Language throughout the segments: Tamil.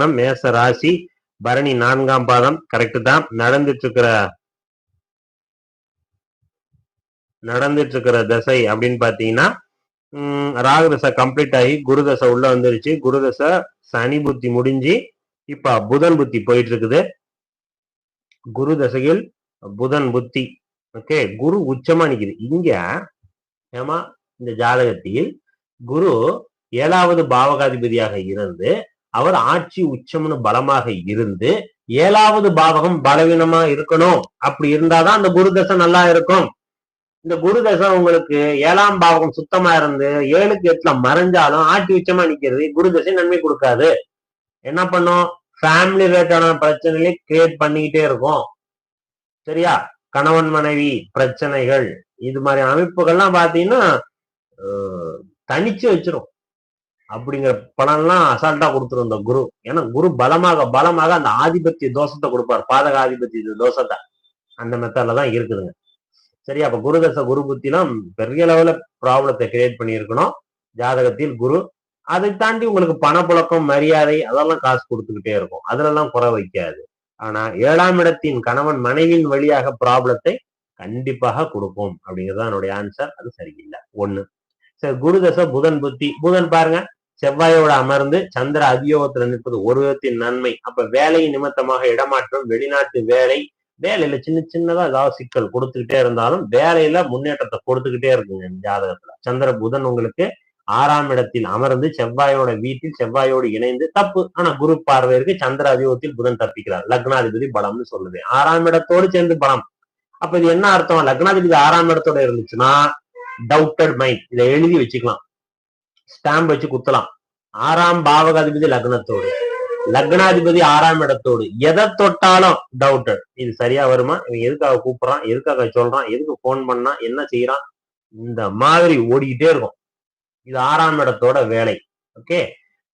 லக்னம் மேச ராசி பரணி நான்காம் பாதம் கரெக்ட் தான். நடந்துட்டு இருக்கிற நடந்துட்டு இருக்கிற தசை அப்படின்னு பாத்தீங்கன்னா ம், ராகு தசை கம்ப்ளீட் ஆகி குரு தசை உள்ள வந்துருச்சு. குரு தசை சனி புத்தி முடிஞ்சு இப்ப புதன் புத்தி போயிட்டு இருக்குது குரு தசையில் புதன் புத்தி. ஓகே குரு உச்சமா நிக்குது. இங்க ஏமா இந்த ஜாதகத்தில் குரு ஏழாவது பாவகாதிபதியாக இருந்து அவர் ஆட்சி உச்சம்னு பலமாக இருந்து ஏழாவது பாவகம் பலவீனமா இருக்கணும். அப்படி இருந்தாதான் அந்த குரு தசை நல்லா இருக்கும். இந்த குரு தசை உங்களுக்கு ஏழாம் பாவகம் சுத்தமா இருந்து ஏழுக்கு எட்டுல மறைஞ்சாலும் ஆட்சி உச்சமா நிக்கிறது குரு தசை நன்மை கொடுக்காது. என்ன பண்ணும்? ஃபேமிலி ரிலேட்டடான பிரச்சனைகளை கிரியேட் பண்ணிக்கிட்டே இருக்கும். சரியா? கணவன் மனைவி பிரச்சனைகள் இது மாதிரி அமைப்புகள்லாம் பாத்தீங்கன்னா தனிச்சு வச்சிரும். அப்படிங்கிற பலன்லாம் அசால்ட்டா கொடுத்துரும் இந்த குரு. ஏன்னா குரு பலமாக பலமாக அந்த ஆதிபத்திய தோஷத்தை கொடுப்பார். பாதக ஆதிபத்திய தோஷத்தை. அந்த மெத்தட்ல தான் இருக்குதுங்க. சரி அப்ப குருதச குரு புத்திலாம் பெரிய லெவல ப்ராப்ளத்தை கிரியேட் பண்ணியிருக்கணும். ஜாதகத்தில் குரு அதை தாண்டி உங்களுக்கு பணப்புழக்கம் மரியாதை அதெல்லாம் காசு கொடுத்துக்கிட்டே இருக்கும். அதுலலாம் குறை வைக்காது. ஆனா ஏழாம் இடத்தின் கணவன் மனைவியின் வழியாக ப்ராப்ளத்தை கண்டிப்பாக கொடுக்கும். அப்படிங்கிறது என்னுடைய ஆன்சர் அது சரியில்லை. ஒண்ணு. சரி குருதச புதன் புத்தி. புதன் பாருங்க. செவ்வாயோட அமர்ந்து சந்திர அதியோகத்துல நிற்பது ஒரு விதத்தின் நன்மை. அப்ப வேலை நிமித்தமாக இடமாற்றம் வெளிநாட்டு வேலை வேலையில சின்ன சின்னதா ஏதாவது சிக்கல் கொடுத்துக்கிட்டே இருந்தாலும் வேலையில முன்னேற்றத்தை கொடுத்துக்கிட்டே இருக்குங்க ஜாதகத்துல. சந்திர புதன் உங்களுக்கு ஆறாம் இடத்தில் அமர்ந்து செவ்வாயோட வீட்டில் செவ்வாயோடு இணைந்து தப்பு. ஆனா குரு பார்வையிற்கு சந்திர அதியோகத்தில் புதன் தப்பிக்கிறார். லக்னாதிபதி பலம்னு சொல்லுது. ஆறாம் இடத்தோடு சேர்ந்து பலம். அப்ப இது என்ன அர்த்தம்? லக்னாதிபதி ஆறாம் இடத்தோட இருந்துச்சுன்னா டவுட்டட் மைண்ட் இதை எழுதி வச்சுக்கலாம். ஸ்டாம்ப் வச்சு குத்தலாம். ஆறாம் பாவகாதிபதி லக்னத்தோடு. லக்னாதிபதி ஆறாம் இடத்தோடு. எதை தொட்டாலும் டவுட்டட் இது சரியா வருமா? இவன் எதுக்காக கூப்பிடுறான்? எதுக்காக சொல்றான்? எதுக்கு போன் பண்ணா என்ன செய்யறான்? இந்த மாதிரி ஓடிக்கிட்டே இருக்கும். இது ஆறாம் இடத்தோட வேலை. ஓகே?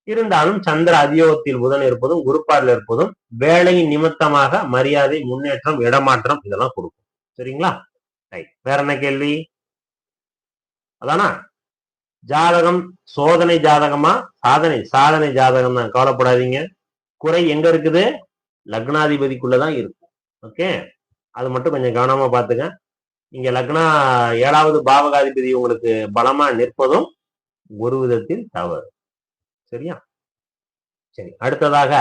இருந்தாலும் சந்திர அதியோகத்தில் புதன் இருப்பதும் குருப்பாரில் இருப்பதும் வேலை நிமித்தமாக மரியாதை முன்னேற்றம் இடமாற்றம் இதெல்லாம் கொடுக்கும். சரிங்களா? ரைட் வேற என்ன கேள்வி? அதானா? ஜாதகம் சோதனை ஜாதகமா? சாதனை சாதனை ஜாதகம் தான் கவலைப்படாதீங்க. குறை எங்க இருக்குது? லக்னாதிபதிக்குள்ளதான் இருக்கும் ஓகே அது மட்டும் கொஞ்சம் கவனமா பாத்துங்க இங்க லக்னா ஏழாவது பாவகாதிபதி உங்களுக்கு பலமா நிற்பதும் ஒரு விதத்தில் தவறு. சரியா? சரி அடுத்ததாக